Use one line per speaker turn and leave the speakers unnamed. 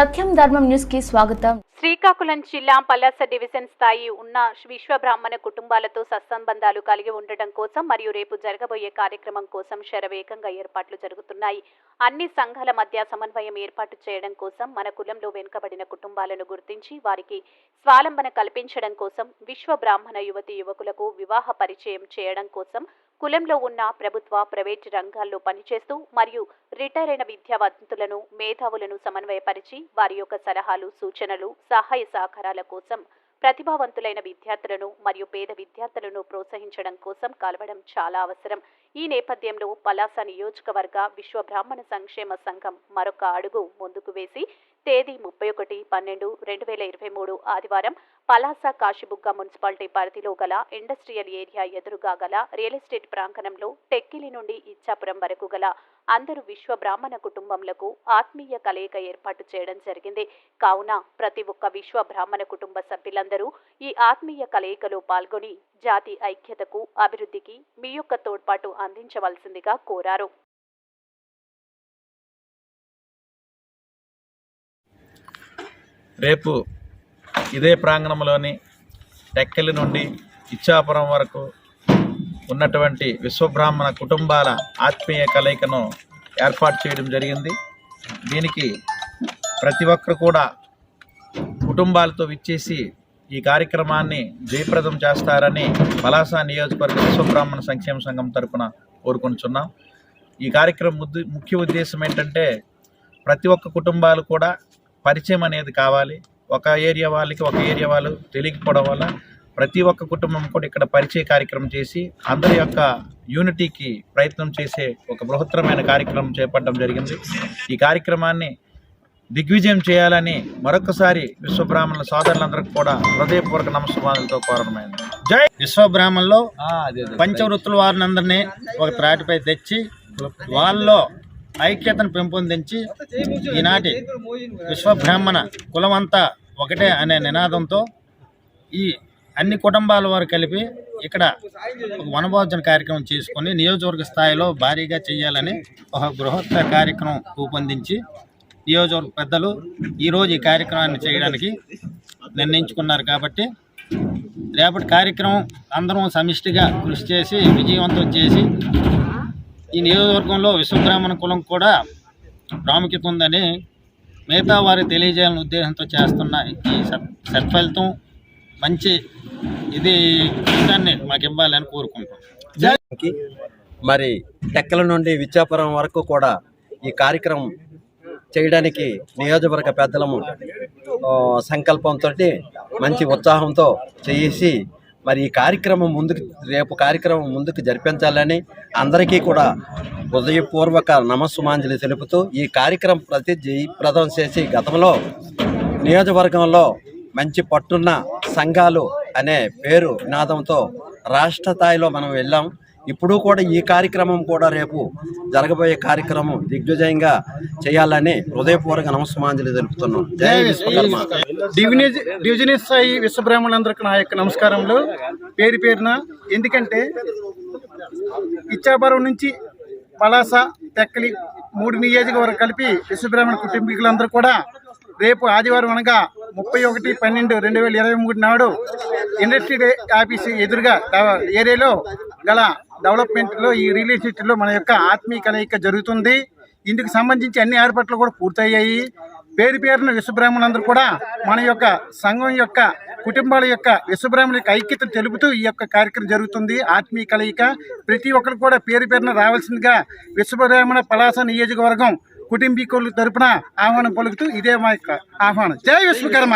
సత్యం ధర్మం న్యూస్కి స్వాగతం.
శ్రీకాకుళం జిల్లా పలాస డివిజన్ స్థాయి ఉన్న విశ్వబ్రాహ్మణ కుటుంబాలతో సత్సంబంధాలు కలిగి ఉండటం కోసం మరియు రేపు జరగబోయే కార్యక్రమం కోసం శరవేగంగా ఏర్పాట్లు జరుగుతున్నాయి. అన్ని సంఘాల మధ్య సమన్వయం ఏర్పాటు చేయడం కోసం మన కులంలో వెనుకబడిన కుటుంబాలను గుర్తించి వారికి స్వాలంబన కల్పించడం కోసం విశ్వ బ్రాహ్మణ యువతి యువకులకు వివాహ పరిచయం చేయడం కోసం కులంలో ఉన్న ప్రభుత్వ ప్రైవేట్ రంగాల్లో పనిచేస్తూ మరియు రిటైర్ అయిన విద్యావంతులను మేధావులను సమన్వయపరిచి వారి యొక్క సలహాలు సూచనలు సహాయ సహకారాల కోసం ప్రతిభావంతులైన విద్యార్థులను మరియు పేద విద్యార్థులను ప్రోత్సహించడం కోసం కలవడం చాలా అవసరం. ఈ నేపథ్యంలో పలాస నియోజకవర్గ విశ్వ బ్రాహ్మణ సంక్షేమ సంఘం మరొక అడుగు ముందుకు వేసి తేదీ ముప్పై ఒకటి పన్నెండు రెండు వేల ఇరవై మూడు ఆదివారం పలాస కాశీబుగ్గ మున్సిపాలిటీ పరిధిలో గల ఇండస్ట్రియల్ ఏరియా ఎదురుగా గల రియల్ ఎస్టేట్ ప్రాంగణంలో టెక్కిలి నుండి ఇచ్చాపురం వరకు గల అందరూ విశ్వ బ్రాహ్మణ కుటుంబములకు ఆత్మీయ కలయిక ఏర్పాటు చేయడం జరిగింది. కావున ప్రతి ఒక్క విశ్వ బ్రాహ్మణ కుటుంబ సభ్యులందరూ ఈ ఆత్మీయ కలయికలో పాల్గొని జాతి ఐక్యతకు అభివృద్ధికి మీ యొక్క తోడ్పాటు అందించవలసిందిగా కోరారు.
రేపు ఇదే ప్రాంగణంలోని టెక్కలి నుండి ఇచ్చాపురం వరకు ఉన్నటువంటి విశ్వబ్రాహ్మణ కుటుంబాల ఆత్మీయ కలయికను ఏర్పాటు చేయడం జరిగింది. దీనికి ప్రతి ఒక్కరు కూడా కుటుంబాలతో విచ్చేసి ఈ కార్యక్రమాన్ని జయప్రదం చేస్తారని పలాస నియోజకవర్గ విశ్వబ్రాహ్మణ సంక్షేమ సంఘం తరఫున కోరుకుంటున్నాం ఈ కార్యక్రమం ముద్దు ముఖ్య ఉద్దేశం ఏంటంటే ప్రతి ఒక్క కుటుంబాలు కూడా పరిచయం అనేది కావాలి. ఒక ఏరియా వాళ్ళకి ఒక ఏరియా వాళ్ళు తెలియకపోవడం వల్ల ప్రతి ఒక్క కుటుంబం కూడా ఇక్కడ పరిచయ కార్యక్రమం చేసి అందరి యొక్క యూనిటీకి ప్రయత్నం చేసే ఒక బృహత్తరమైన కార్యక్రమం చేపట్టడం జరిగింది. ఈ కార్యక్రమాన్ని దిగ్విజయం చేయాలని మరొకసారి విశ్వబ్రాహ్మణుల సోదరులందరికీ కూడా హృదయపూర్వక నమస్కారాలతో కోరడమైంది. జై
విశ్వబ్రాహ్మణులో. పంచవృత్తుల వారిని అందరినీ ఒక త్రాటిపై తెచ్చి వాళ్ళలో ఐక్యతను పెంపొందించి ఈనాటి విశ్వబ్రాహ్మణ కులమంతా ఒకటే అనే నినాదంతో ఈ అన్ని కుటుంబాల వారు కలిపి ఇక్కడ ఒక వనభోజన కార్యక్రమం చేసుకొని నియోజకవర్గ స్థాయిలో భారీగా చేయాలని ఒక బృహత్తర కార్యక్రమం రూపొందించి నియోజకవర్గ పెద్దలు ఈరోజు ఈ కార్యక్రమాన్ని చేయడానికి నిర్ణయించుకున్నారు కాబట్టి రేపటి కార్యక్రమం అందరం సమిష్టిగా కృషి చేసి విజయవంతం చేసి ఈ నియోజకవర్గంలో విశ్వబ్రాహ్మణ కులం కూడా ప్రాముఖ్యత ఉందని మిగతా వారికి తెలియజేయాలని ఉద్దేశంతో చేస్తున్న ఈ సత్ఫలితం మంచి ఇది ఫలితాన్ని మాకు ఇవ్వాలని కోరుకుంటున్నాం.
మరి టెక్కల నుండి విద్యాపురం వరకు కూడా ఈ కార్యక్రమం చేయడానికి నియోజకవర్గ పెద్దలము సంకల్పంతో మంచి ఉత్సాహంతో చేసి మరి ఈ కార్యక్రమం ముందుకు రేపు కార్యక్రమం ముందుకు జరిపించాలని అందరికీ కూడా హృదయపూర్వక నమస్సుమాంజలి తెలుపుతూ ఈ కార్యక్రమం ప్రతి జయప్రదం చేసి గతంలో నియోజకవర్గంలో మంచి పట్టున్న సంఘాలు అనే పేరు నినాదంతో రాష్ట్ర స్థాయిలో మనం వెళ్ళాం. ఇప్పుడు కూడా ఈ కార్యక్రమం కూడా రేపు జరగబోయే కార్యక్రమం దిగ్విజయంగా చేయాలని హృదయపూర్వక నమస్సుమాంజలి తెలుపుతున్నాం. జై విశ్వకర్మ.
డివినేజ్ డివిజన్ స్థాయి విశ్వబ్రాహ్మణులందరికీ నా యొక్క నమస్కారములు. పేరు పేరున ఎందుకంటే ఇచ్చాపురం నుంచి పలాస తెక్కలి మూడు నియోజకవర్గం కలిపి విశ్వబ్రాహ్మణ కుటుంబీకులందరూ కూడా రేపు ఆదివారం అనగా ముప్పై ఒకటి పన్నెండు రెండు వేల ఇరవై మూడు నాడు ఇండస్ట్రీ ఆఫీస్ ఎదురుగా ఏరియాలో గల డెవలప్మెంట్లో ఈ రియల్ ఎస్టేట్లో మన యొక్క ఆత్మీయ కలయిక జరుగుతుంది. ఇందుకు సంబంధించి అన్ని ఏర్పాట్లు కూడా పూర్తయ్యాయి. పేరు పేరున విశ్వబ్రాహ్మణులందరూ కూడా మన యొక్క సంఘం యొక్క కుటుంబాల యొక్క విశ్వబ్రాహ్మణుల యొక్క ఐక్యత తెలుపుతూ ఈ యొక్క కార్యక్రమం జరుగుతుంది. ఆత్మీయ కలయిక ప్రతి ఒక్కరు కూడా పేరు పేరున రావాల్సిందిగా విశ్వబ్రాహ్మణ పలాస నియోజకవర్గం కుటుంబీకులు తరపున ఆహ్వానం పలుకుతూ ఇదే మా యొక్క ఆహ్వానం. జై విశ్వకర్మ!